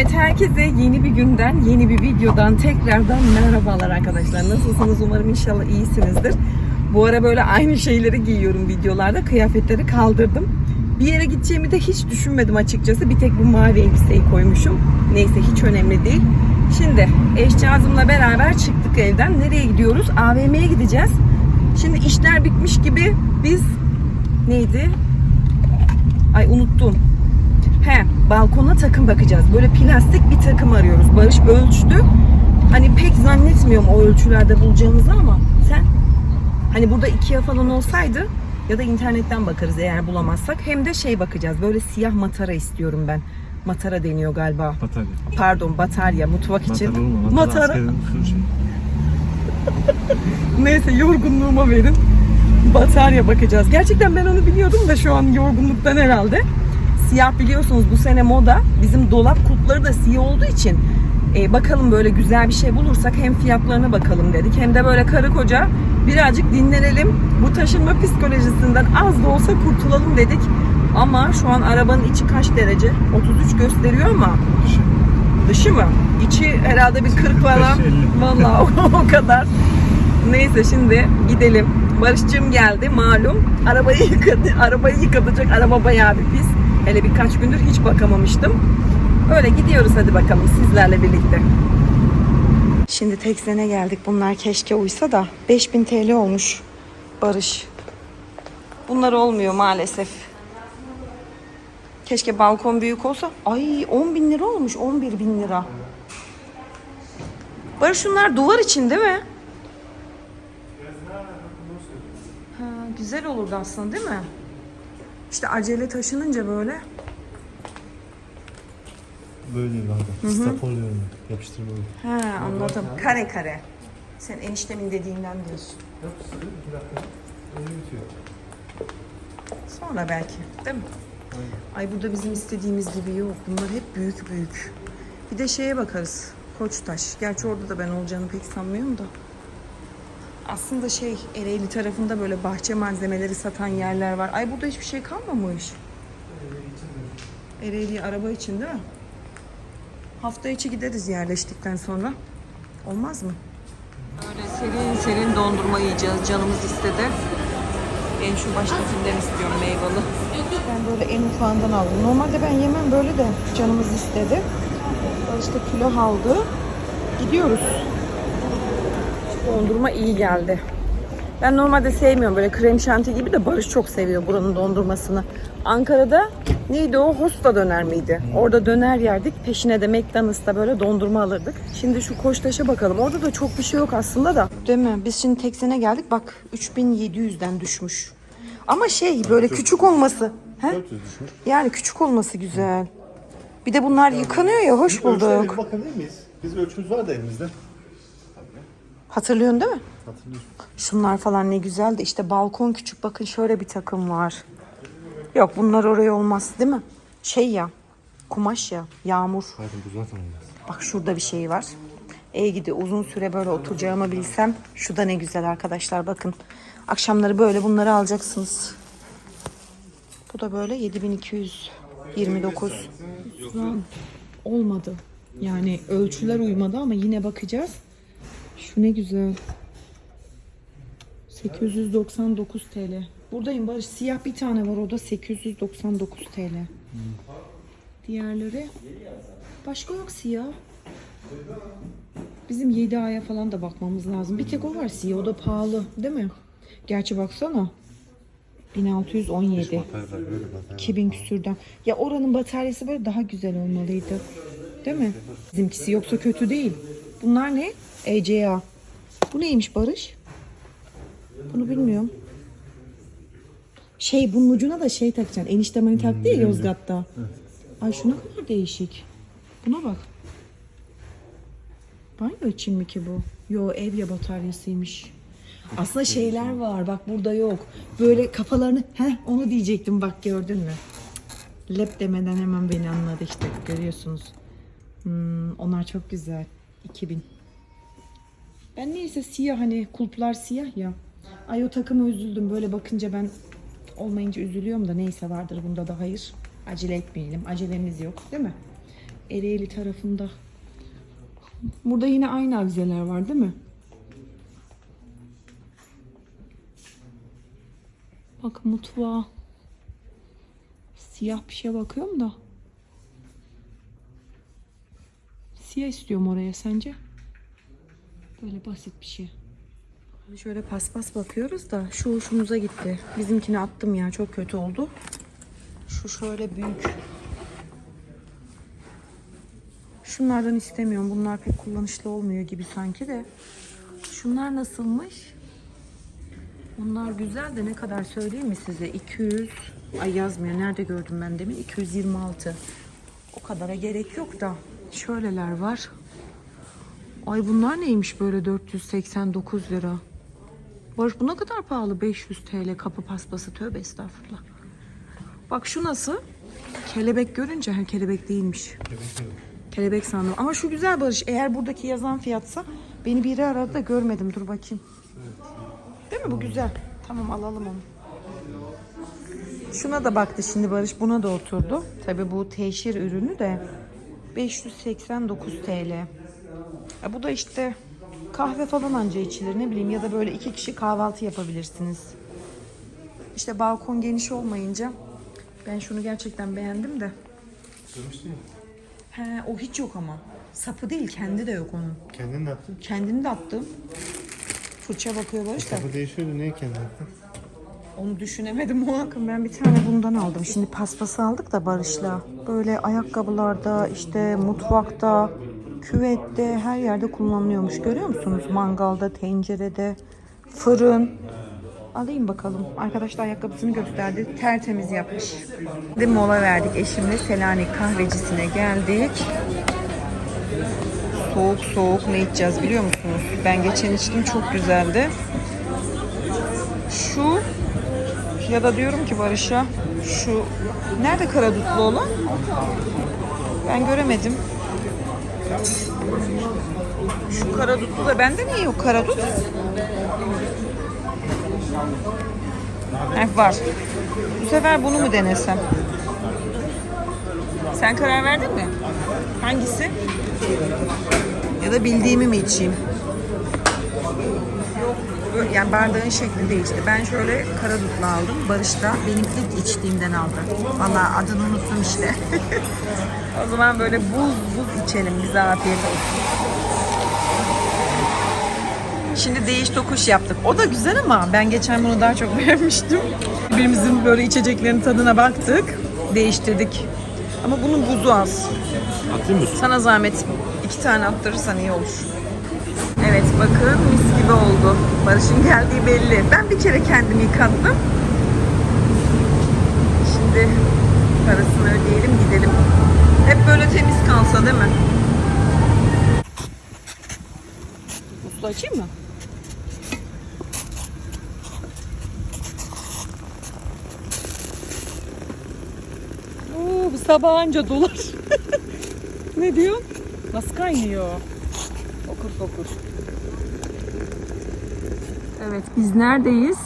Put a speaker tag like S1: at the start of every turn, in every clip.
S1: Evet herkese yeni bir günden, yeni bir videodan tekrardan merhabalar arkadaşlar. Nasılsınız? Umarım inşallah iyisinizdir. Bu ara böyle aynı şeyleri giyiyorum videolarda. Kıyafetleri kaldırdım. Bir yere gideceğimi de hiç düşünmedim açıkçası. Bir tek bu mavi elbiseyi koymuşum. Neyse hiç önemli değil. Şimdi eşcağızımla beraber çıktık evden. Nereye gidiyoruz? AVM'ye gideceğiz. Şimdi işler bitmiş gibi biz neydi? Ay unuttum. He, balkona takım bakacağız. Böyle plastik bir takım arıyoruz. Barış ölçtü. Hani pek zannetmiyorum o ölçülerde bulacağımızı ama sen hani burada ikiye falan olsaydı ya da internetten bakarız eğer bulamazsak. Hem de şey bakacağız. Böyle siyah matara istiyorum ben. Matara deniyor galiba.
S2: Batarya.
S1: Pardon batarya mutfak için.
S2: Matara olma.
S1: Neyse yorgunluğuma verin. Batarya bakacağız. Gerçekten ben onu biliyordum da şu an yorgunluktan herhalde. Siyah biliyorsunuz bu sene moda. Bizim dolap kulpları da siyah olduğu için e, bakalım böyle güzel bir şey bulursak hem fiyatlarına bakalım dedik hem de böyle karı koca birazcık dinlenelim. Bu taşınma psikolojisinden az da olsa kurtulalım dedik. Ama şu an arabanın içi kaç derece? 33 gösteriyor ama
S2: Şey.
S1: dışı mı? İçi herhalde bir 40 falan.
S2: 45, 50.
S1: Vallahi o kadar. Neyse şimdi gidelim. Barış'cığım geldi malum. Arabayı yıkadı. Arabayı yıkatacak. Araba bayağı bir pis. Hele birkaç gündür hiç bakamamıştım. Öyle gidiyoruz hadi bakalım sizlerle birlikte. Şimdi Teksen'e geldik. Bunlar keşke uysa da 5000 TL olmuş Barış. Bunlar olmuyor maalesef. Keşke balkon büyük olsa. Ay 10 bin lira olmuş. 11 bin lira. Barış şunlar duvar için değil mi? Ha, güzel olurdu aslında değil mi? İşte acele taşınınca böyle.
S2: Böyle kanka. Stop oluyor mu? Yapıştırma oluyor.
S1: Ha anladım. Kare kare. Sen eniştemin dediğinden diyorsun.
S2: Yok bir dakika. Öyle bitiyor.
S1: Sonra belki değil mi? Ay burada bizim istediğimiz gibi yok. Bunlar hep büyük büyük. Bir de şeye bakarız. Koçtaş. Gerçi orada da ben olacağını pek sanmıyorum da. Aslında şey Ereğli tarafında böyle bahçe malzemeleri satan yerler var. Ay burada hiçbir şey kalmamış. Ereğli araba için değil mi? Hafta içi gideriz yerleştikten sonra. Olmaz mı? Böyle serin serin dondurma yiyeceğiz. Canımız istedi. En şu baştakinden istiyorum meyveli. Ben böyle en ufağından aldım. Normalde ben yemem böyle de canımız istedi. İşte kilo aldı. Gidiyoruz. Dondurma iyi geldi. Ben normalde sevmiyorum böyle krem şanti gibi de Barış çok seviyor buranın dondurmasını. Ankara'da neydi o? Hosta döner miydi? Orada döner yerdik. Peşine de McDonald's'ta böyle dondurma alırdık. Şimdi şu Koçtaş'a bakalım. Orada da çok bir şey yok aslında da. Değil mi? Biz şimdi Teksen'e geldik. Bak 3700'den düşmüş. Ama şey böyle küçük olması. He?
S2: 400 düşmüş.
S1: Yani küçük olması güzel. Bir de bunlar yıkanıyor ya hoş bulduk.
S2: bakabilir miyiz? Biz ölçümüz var da elimizde.
S1: Hatırlıyorsun değil mi?
S2: Hatırlıyorsun.
S1: Şunlar falan ne güzel de işte balkon küçük bakın şöyle bir takım var. Yok bunlar oraya olmaz değil mi? Şey ya kumaş ya yağmur.
S2: Hayır bu zaten olmaz.
S1: Bak şurada bir şey var. İyi gidi uzun süre böyle oturacağımı bilsem. Şu da ne güzel arkadaşlar bakın. Akşamları böyle bunları alacaksınız. Bu da böyle 7229. Lan olmadı. Yani ölçüler uymadı ama yine bakacağız. Şu ne güzel. 899 TL. Buradayım Barış. Siyah bir tane var. O da 899 TL. Diğerleri başka yok siyah. Bizim 7 aya falan da bakmamız lazım. Bir tek o var siyah. O da pahalı değil mi? Gerçi baksana. 1617.
S2: Batarya böyle batarya.
S1: 2000 küsürden. Ya oranın bataryası böyle daha güzel olmalıydı. Değil mi? Bizimkisi yoksa kötü değil. Bunlar ne? ECA. Bu neymiş Barış? Bunu bilmiyorum. Şey bunun ucuna da şey takacaksın. Eniştem hani taktı ya Yozgat'ta. Ay şu ne kadar değişik. Buna bak. Banyo için mi ki bu? Yo evya bataryasıymış. Aslında şeyler var bak burada yok. Böyle kafalarını heh onu diyecektim bak gördün mü? Lep demeden hemen beni anladı işte görüyorsunuz. Hmm, onlar çok güzel. 2000. Ben neyse siyah hani kulplar siyah ya. Ay o takıma üzüldüm böyle bakınca ben olmayınca üzülüyorum da neyse vardır bunda da hayır. Acele etmeyelim. Acelemiz yok değil mi? Ereğli tarafında. Burada yine aynı avizeler var değil mi? Bak mutfağa. Siyah bir şey bakıyorum da. Siyah istiyorum oraya sence? Böyle basit bir şey. Şöyle paspas bakıyoruz da şu hoşumuza gitti. Bizimkini attım ya çok kötü oldu. Şu şöyle büyük. Şunlardan istemiyorum. Bunlar pek kullanışlı olmuyor gibi sanki de. Şunlar nasılmış? Bunlar güzel de ne kadar söyleyeyim mi size? 200 ay yazmıyor. Nerede gördüm ben demin? 226. O kadara gerek yok da. Şöyleler var. Ay bunlar neymiş böyle 489 lira. Barış bu ne kadar pahalı? 500 TL kapı paspası. Tövbe estağfurullah. Bak şu nasıl? Kelebek görünce ha kelebek değilmiş. Kelebek sandım. Ama şu güzel Barış. Eğer buradaki yazan fiyatsa beni biri aradı da görmedim. Dur bakayım. Değil mi bu güzel? Tamam alalım onu. Şuna da baktı şimdi Barış. Buna da oturdu. Tabi bu teşhir ürünü de 589 TL. Ya bu da işte kahve falan anca içilir ne bileyim ya da böyle iki kişi kahvaltı yapabilirsiniz. İşte balkon geniş olmayınca ben şunu gerçekten beğendim de.
S2: Görmüştün ya.
S1: He o hiç yok ama. Sapı değil kendi de yok onun.
S2: Kendin de yaptın.
S1: Kendini de attım. Fırça bakıyor Barış da.
S2: Kapı değişiyordu. Niye kendin yaptın?
S1: Onu düşünemedim o akım. Ben bir tane bundan aldım. Şimdi paspası aldık da Barış'la. Böyle ayakkabılarda, işte mutfakta, küvette, her yerde kullanılıyormuş. Görüyor musunuz? Mangalda, tencerede, fırın. Alayım bakalım. Arkadaş da ayakkabısını gösterdi. Tertemiz yapmış. Bir mola verdik. Eşimle Selanik kahvecisine geldik. Soğuk soğuk ne içeceğiz biliyor musunuz? Ben geçen içtim çok güzeldi. Şu ya da diyorum ki Barış'a şu nerede karadutlu olan? Ben göremedim. Şu karadutlu da bende niye yok karadut? Heh, var. Bu sefer bunu mu denesem? Sen karar verdin mi? Hangisi? Ya da bildiğimi mi içeyim? Böyle- yani bardağın şekli değişti. Ben şöyle karadutlu aldım. Barış da benim ilk içtiğimden aldı. Valla adını unuttum işte. o zaman böyle buz buz içelim. Bize afiyet olsun. Şimdi değiş tokuş yaptık. O da güzel ama ben geçen bunu daha çok beğenmiştim. Birbirimizin böyle içeceklerin tadına baktık. Değiştirdik. Ama bunun buzu az.
S2: Atayım mı?
S1: Sana zahmet iki tane attırırsan iyi olur. Evet bakın mis gibi oldu. Barış'ın geldiği belli. Ben bir kere kendimi yıkattım. Şimdi parasını ödeyelim gidelim. Hep böyle temiz kalsa değil mi? Muslu açayım mı? Oo, bu sabah anca dolar. ne diyor? Nasıl kaynıyor? Fokur fokur. Evet biz neredeyiz?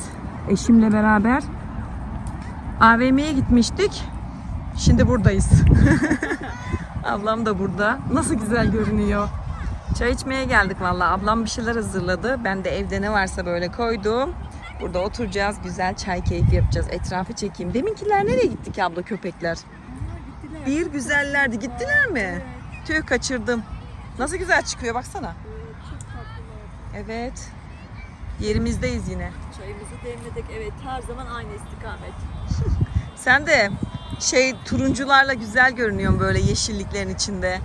S1: Eşimle beraber AVM'ye gitmiştik. Şimdi buradayız. Ablam da burada. Nasıl güzel görünüyor. Çay içmeye geldik valla. Ablam bir şeyler hazırladı. Ben de evde ne varsa böyle koydum. Burada oturacağız. Güzel çay keyfi yapacağız. Etrafı çekeyim. Deminkiler nereye gittik abla köpekler? Bir güzellerdi. Gittiler mi? Tüh kaçırdım. Nasıl güzel çıkıyor baksana. Evet. Yerimizdeyiz yine.
S3: Çayımızı demledik. Evet her zaman aynı istikamet.
S1: Sen de şey turuncularla güzel görünüyorsun böyle yeşilliklerin içinde.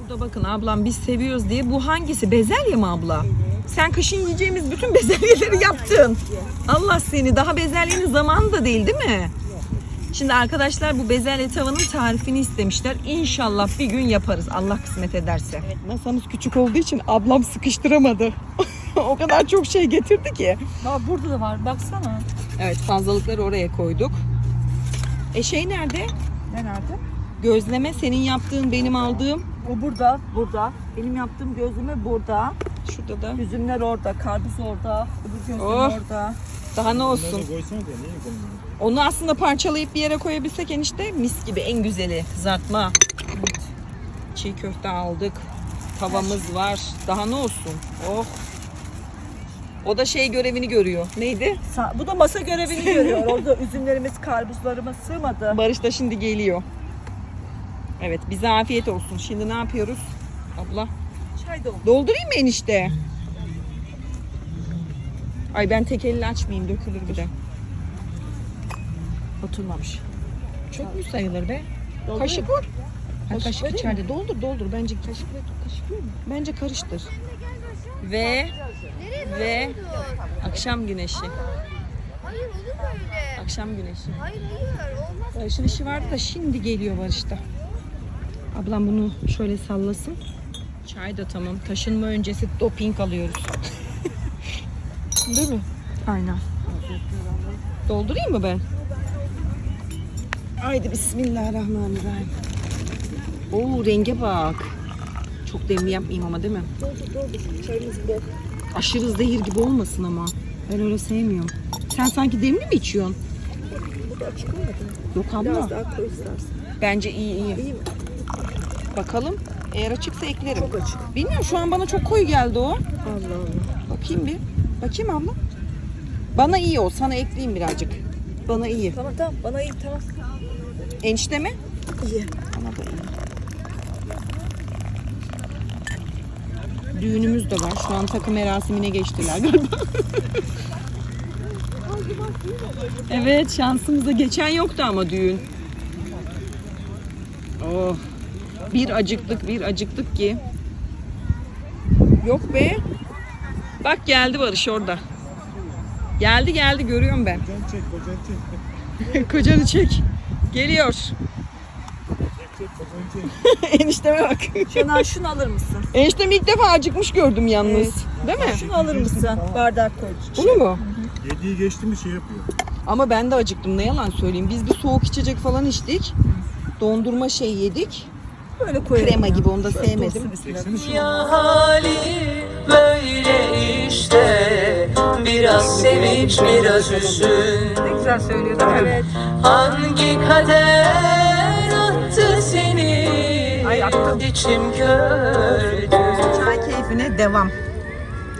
S1: Burada bakın ablam biz seviyoruz diye. Bu hangisi? Bezelye mi abla? Sen kışın yiyeceğimiz bütün bezelyeleri yaptın. Allah seni. Daha bezelyenin zamanı da değil değil mi? Şimdi arkadaşlar bu bezelye tavanın tarifini istemişler. İnşallah bir gün yaparız. Allah kısmet ederse. Evet, masamız küçük olduğu için ablam sıkıştıramadı. o kadar çok şey getirdi ki.
S3: Aa, burada da var baksana.
S1: Evet fazlalıkları oraya koyduk. E şey nerede?
S3: Ne nerede?
S1: Gözleme senin yaptığın benim aldığım.
S3: O burada. Burada. Benim yaptığım gözleme burada.
S1: Şurada da.
S3: Üzümler orada, karpuz orada, öbür gözüm
S1: Oh.
S3: orada.
S1: Daha ne olsun.
S2: Bunları niye?
S1: Onu aslında parçalayıp bir yere koyabilsek enişte mis gibi en güzeli kızartma. Çiğ köfte aldık. Tavamız var. Daha ne olsun? Oh. O da şey görevini görüyor. Neydi?
S3: Sa- Bu da masa görevini görüyor. Orada üzümlerimiz, karpuzlarımız sığmadı.
S1: Barış da şimdi geliyor. Evet bize afiyet olsun. Şimdi ne yapıyoruz? Abla.
S3: Çay doldu.
S1: Doldurayım mı enişte? Ay ben tek elle açmayayım dökülür bir de.
S3: Oturmamış.
S1: Çok mu sayılır be?
S3: Doldu
S1: Kaşık
S3: mu?
S1: var. Ha,
S3: Kaşık
S1: kaşık içeride. Doldur doldur. Bence kaşık kaşık ver mi? Bence karıştır. Ve ve akşam güneşi.
S4: Hayır olur böyle.
S1: Akşam güneşi.
S4: Hayır hayır olmaz.
S1: Barış'ın işi vardı da şimdi geliyor Barış'ta. Ablam bunu şöyle sallasın. Çay da tamam. Taşınma öncesi doping alıyoruz. Değil mi? Aynen. Doldurayım mı ben? Haydi bismillahirrahmanirrahim. Oo renge bak. Çok demli yapmayayım ama değil mi?
S3: Doldu doldu. Çayımız bol.
S1: Aşırı zehir gibi olmasın ama. Ben öyle sevmiyorum. Sen sanki demli mi içiyorsun?
S3: Bu da açık olmadı.
S1: Yok abla.
S3: Biraz daha koy istersen.
S1: Bence iyi iyi.
S3: İyi mi?
S1: Bakalım. Eğer açıksa eklerim.
S3: Çok açık.
S1: Bilmiyorum şu an bana çok koyu geldi o.
S3: Allah Allah.
S1: Bakayım bir. Bakayım abla. Bana iyi o. Sana ekleyeyim birazcık. Bana iyi.
S3: Tamam tamam bana iyi tamam.
S1: Enişte mi?
S3: İyi.
S1: Bana da iyi. Düğünümüz de var. Şu an takım merasimine geçtiler galiba. evet şansımıza geçen yoktu ama düğün. Oh. Bir acıktık bir acıktık ki. Yok be. Bak geldi Barış orada. Geldi geldi görüyorum ben.
S2: Kocan çek, kocan çek.
S1: Kocanı çek. Geliyor. Enişteme bak.
S3: Şener şunu alır mısın?
S1: Eniştemi ilk defa acıkmış gördüm yalnız. Değil mi?
S3: Şunu alır mısın? Bardak koy.
S1: Bunu mu?
S2: Yediği geçti mi şey yapıyor.
S1: Ama ben de acıktım ne yalan söyleyeyim. Biz bir soğuk içecek falan içtik. Dondurma şey yedik.
S3: Böyle koyalım.
S1: Krema
S3: ya.
S1: gibi onu da
S3: Şöyle
S1: sevmedim.
S5: Ya hali böyle işte Biraz sevinç biraz hüzün
S1: Ne güzel söylüyor değil mi?
S3: Evet.
S5: Hangi kader attı seni
S1: Ay, attım.
S5: İçim kördü
S1: Çay keyfine devam.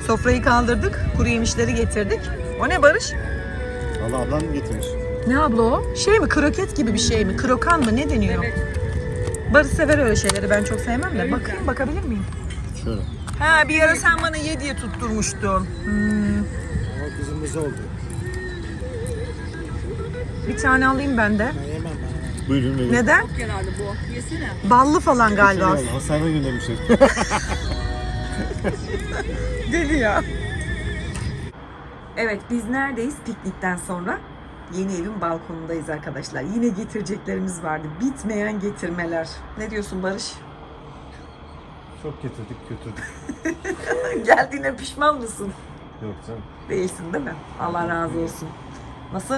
S1: Sofrayı kaldırdık. Kuru yemişleri getirdik. O ne Barış?
S2: Valla ablam getirmiş.
S1: Ne abla o? Şey mi? Kroket gibi bir şey mi? Krokan mı? Ne deniyor? Barış sever öyle şeyleri. Ben çok sevmem de. Bakayım bakabilir miyim?
S2: Şöyle.
S1: Ha bir ara sen bana ye diye tutturmuştun. Hmm,
S2: Ama kızımız oldu.
S1: bir tane alayım ben de.
S2: Ben yemem ben. Buyurun buyurun.
S1: Neden?
S3: Herhalde bu. Yesene.
S1: Ballı falan galiba.
S2: Hastaneye göndermişler.
S1: Deli ya. Evet biz neredeyiz piknikten sonra? Yeni evin balkonundayız arkadaşlar. Yine getireceklerimiz vardı. Bitmeyen getirmeler. Ne diyorsun Barış?
S2: Çok getirdik götürdük.
S1: Geldiğine pişman mısın?
S2: Yok canım.
S1: Değilsin değil mi? Allah razı olsun. Nasıl?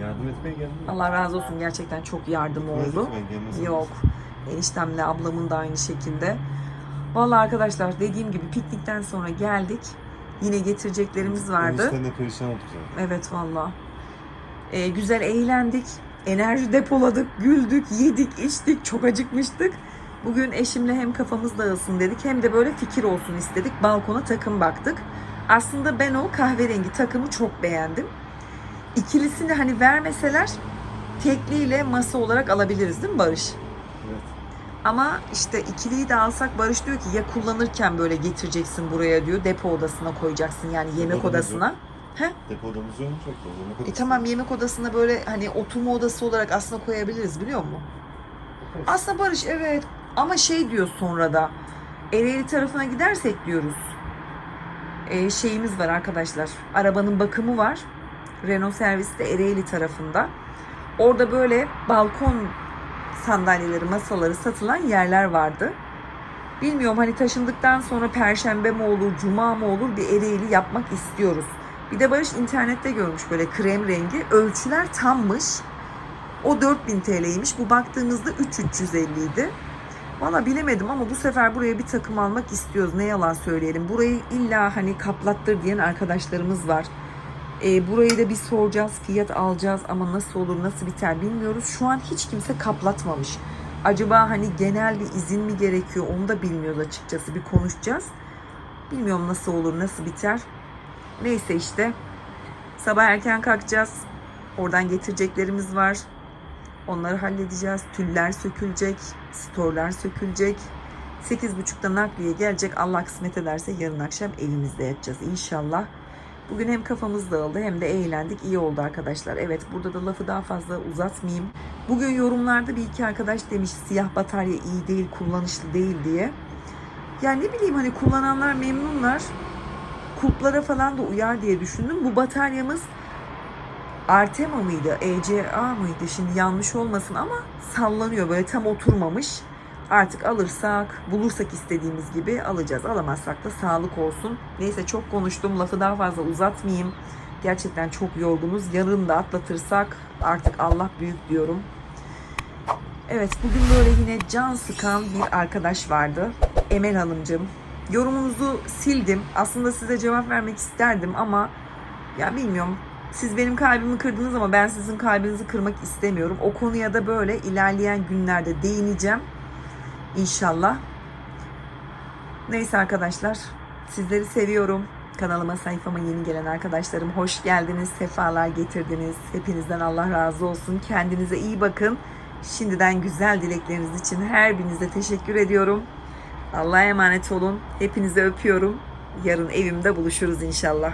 S2: Yardım etmeye geldim.
S1: Allah razı olsun gerçekten çok yardım oldu.
S2: Gelmez
S1: Yok. Eniştemle ablamın da aynı şekilde. Vallahi arkadaşlar dediğim gibi piknikten sonra geldik. Yine getireceklerimiz vardı.
S2: Enişten de perişan olduk zaten.
S1: Evet valla. Ee, güzel eğlendik. Enerji depoladık, güldük, yedik, içtik, çok acıkmıştık. Bugün eşimle hem kafamız dağılsın dedik hem de böyle fikir olsun istedik. Balkona takım baktık. Aslında ben o kahverengi takımı çok beğendim. İkilisini hani vermeseler tekliyle masa olarak alabiliriz değil mi Barış?
S2: Evet.
S1: Ama işte ikiliyi de alsak Barış diyor ki ya kullanırken böyle getireceksin buraya diyor. Depo odasına koyacaksın yani yemek odasına. He?
S2: Depodamız yok çok da. Yemek
S1: E
S2: odası.
S1: tamam yemek odasına böyle hani oturma odası olarak aslında koyabiliriz biliyor musun? Aslında Barış evet ama şey diyor sonra da Ereğli tarafına gidersek diyoruz. E, şeyimiz var arkadaşlar. Arabanın bakımı var. Renault serviste Ereğli tarafında. Orada böyle balkon sandalyeleri, masaları satılan yerler vardı. Bilmiyorum hani taşındıktan sonra perşembe mi olur, cuma mı olur bir Ereğli yapmak istiyoruz. Bir de Barış internette görmüş böyle krem rengi. Ölçüler tammış. O 4000 TL'ymiş. Bu baktığımızda 3350 idi. Valla bilemedim ama bu sefer buraya bir takım almak istiyoruz. Ne yalan söyleyelim. Burayı illa hani kaplattır diyen arkadaşlarımız var. E, burayı da bir soracağız, fiyat alacağız ama nasıl olur, nasıl biter bilmiyoruz. Şu an hiç kimse kaplatmamış. Acaba hani genel bir izin mi gerekiyor onu da bilmiyoruz açıkçası. Bir konuşacağız. Bilmiyorum nasıl olur, nasıl biter. Neyse işte. Sabah erken kalkacağız. Oradan getireceklerimiz var. Onları halledeceğiz. Tüller sökülecek. Storlar sökülecek. 8.30'da nakliye gelecek. Allah kısmet ederse yarın akşam evimizde yatacağız inşallah. Bugün hem kafamız dağıldı hem de eğlendik. İyi oldu arkadaşlar. Evet burada da lafı daha fazla uzatmayayım. Bugün yorumlarda bir iki arkadaş demiş siyah batarya iyi değil, kullanışlı değil diye. Yani ne bileyim hani kullananlar memnunlar. Kulplara falan da uyar diye düşündüm. Bu bataryamız Artema mıydı? ECA mıydı? Şimdi yanlış olmasın ama sallanıyor. Böyle tam oturmamış. Artık alırsak, bulursak istediğimiz gibi alacağız. Alamazsak da sağlık olsun. Neyse çok konuştum. Lafı daha fazla uzatmayayım. Gerçekten çok yorgunuz. Yarın da atlatırsak artık Allah büyük diyorum. Evet bugün böyle yine can sıkan bir arkadaş vardı. Emel Hanımcığım. Yorumunuzu sildim. Aslında size cevap vermek isterdim ama ya bilmiyorum. Siz benim kalbimi kırdınız ama ben sizin kalbinizi kırmak istemiyorum. O konuya da böyle ilerleyen günlerde değineceğim. İnşallah. Neyse arkadaşlar. Sizleri seviyorum. Kanalıma sayfama yeni gelen arkadaşlarım hoş geldiniz. Sefalar getirdiniz. Hepinizden Allah razı olsun. Kendinize iyi bakın. Şimdiden güzel dilekleriniz için her birinize teşekkür ediyorum. Allah'a emanet olun. Hepinizi öpüyorum. Yarın evimde buluşuruz inşallah.